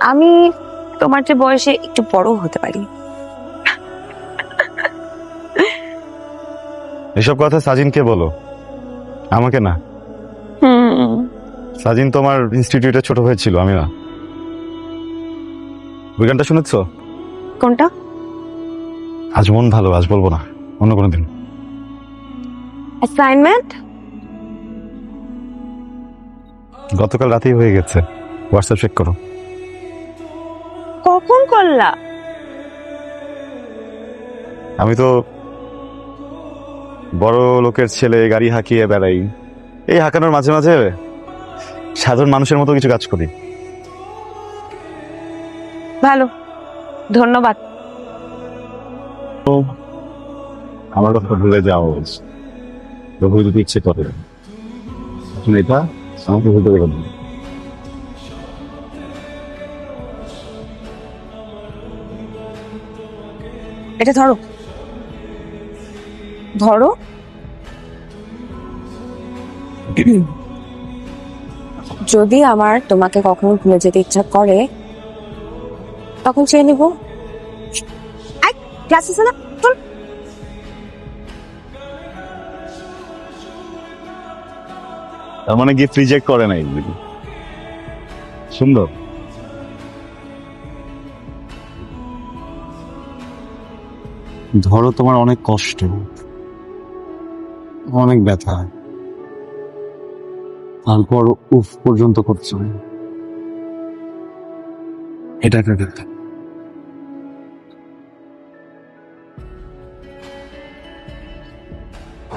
আমি তোমার যে বয়সে একটু বড় হতে পারি। এসব কথা সাজিনকে বলো। আমাকে না। সাজিন তোমার ইনস্টিটিউটে ছোট হয়েছিল আমি না। ওই গানটা শুনেছ? কোনটা? আজ মন ভালো আজ বলব না। অন্য কোনো দিন। অ্যাসাইনমেন্ট গতকাল রাতেই হয়ে গেছে। হোয়াটসঅ্যাপ চেক করো। করলা আমি তো বড় লোকের ছেলে গাড়ি হাঁকিয়ে বেড়াই। এই হাঁকানোর মাঝে মাঝে সাধারণ মানুষের মতো কিছু কাজ করি। ভালো ধন্যবাদ। আমার কথা ভুলে যাও। প্রভু যদি ইচ্ছে করে। এটা আমাকে ভুলতে এটা ধরো। ধরো। যদি আমার তোমাকে কখনো ভুলে যেতে ইচ্ছা করে, তখন চেয়ে নিব। না তার মানে গিফট রিজেক্ট করে নাই সুন্দর। ধরো তোমার অনেক কষ্ট, অনেক ব্যথা। তারপর উফ পর্যন্ত করছ। এটা একটা ব্যথা।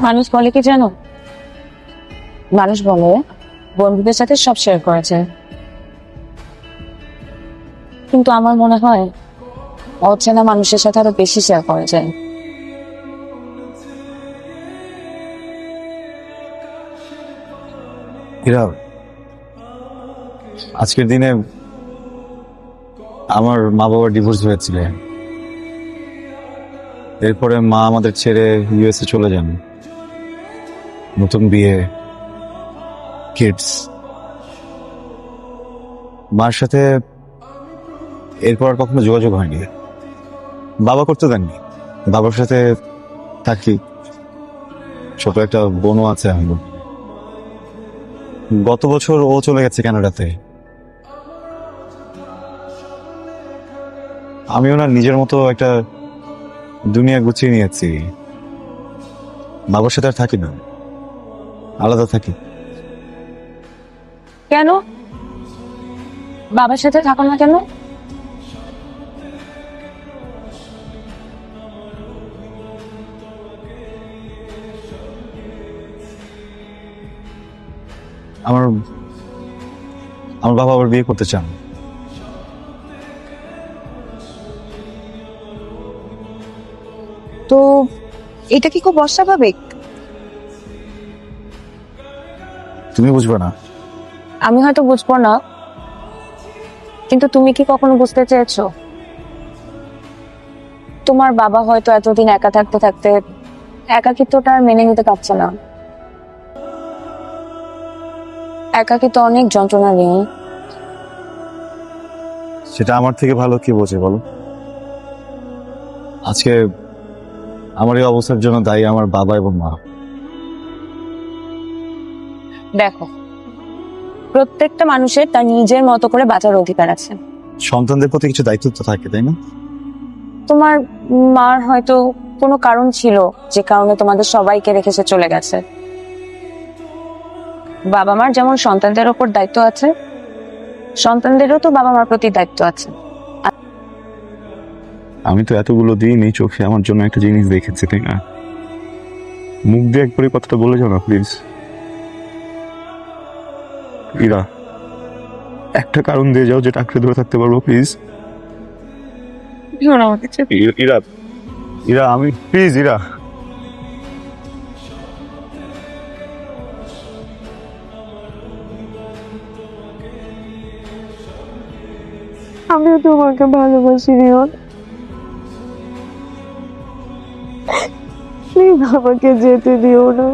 মানুষ বলে কি জানো? মানুষ বলে বন্ধুদের সাথে সব শেয়ার করেছে কিন্তু আমার মনে হয় অচেনা মানুষের সাথে আরও বেশি শেয়ার করা যায়। আজকের দিনে আমার মা বাবার ডিভোর্স হয়েছিল এরপরে মা আমাদের ছেড়ে ইউএসএ চলে যান। নতুন বিয়ে কিডস মার সাথে এরপর আর কখনো যোগাযোগ হয়নি। বাবা করতে দেননি। বাবার সাথে থাকি। ছোট একটা বোনও আছে আমার গত বছর ও চলে গেছে কানাডাতে। আমি ওনার নিজের মতো একটা দুনিয়া গুছিয়ে নিয়েছি। বাবার সাথে আর থাকি না। আলাদা থাকি। কেন? বাবার সাথে থাকো না কেন? আমার আমার বাবা আবার বিয়ে করতে চান। তো এটা কি খুব অস্বাভাবিক? তুমি বুঝবে না। আমি হয়তো বুঝব না কিন্তু তুমি কি কখনো বুঝতে চেয়েছো? তোমার বাবা হয়তো এতদিন একা থাকতে থাকতে একাকিত্বটা আর মেনে নিতে পারছে না। একাকিত্ব অনেক যন্ত্রণা নিয়ে সেটা আমার থেকে ভালো কি বোঝে বলো? আজকে আমার এই অবস্থার জন্য দায়ী আমার বাবা এবং মা। দেখো প্রত্যেকটা মানুষের তার নিজের মতো করে বাঁচার অধিকার আছে। সন্তানদের প্রতি কিছু দায়িত্ব তো থাকে তাই না? তোমার মার হয়তো কোনো কারণ ছিল যে কারণে তোমাদের সবাইকে রেখে সে চলে গেছে। বাবা মার যেমন সন্তানদের ওপর দায়িত্ব আছে সন্তানদেরও তো বাবা মার প্রতি দায়িত্ব আছে। আমি তো এতগুলো দিন এই চোখে আমার জন্য একটা জিনিস দেখেছি তাই না? মুখ দিয়ে একবারই কথাটা বলে যাও না প্লিজ ইরা একটা কারণ দিয়ে যাও যেটা আঁকড়ে ধরে থাকতে পারব প্লিজ ইরা ইরা আমি প্লিজ ইরা। আমিও তোমাকে ভালোবাসি, রিয়ন। প্লিজ আমাকে যেতে দিও না।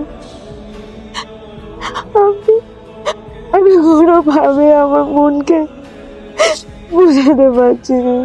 আমি আমি কোনোভাবে আমার মনকে বুঝাতে পারছি না।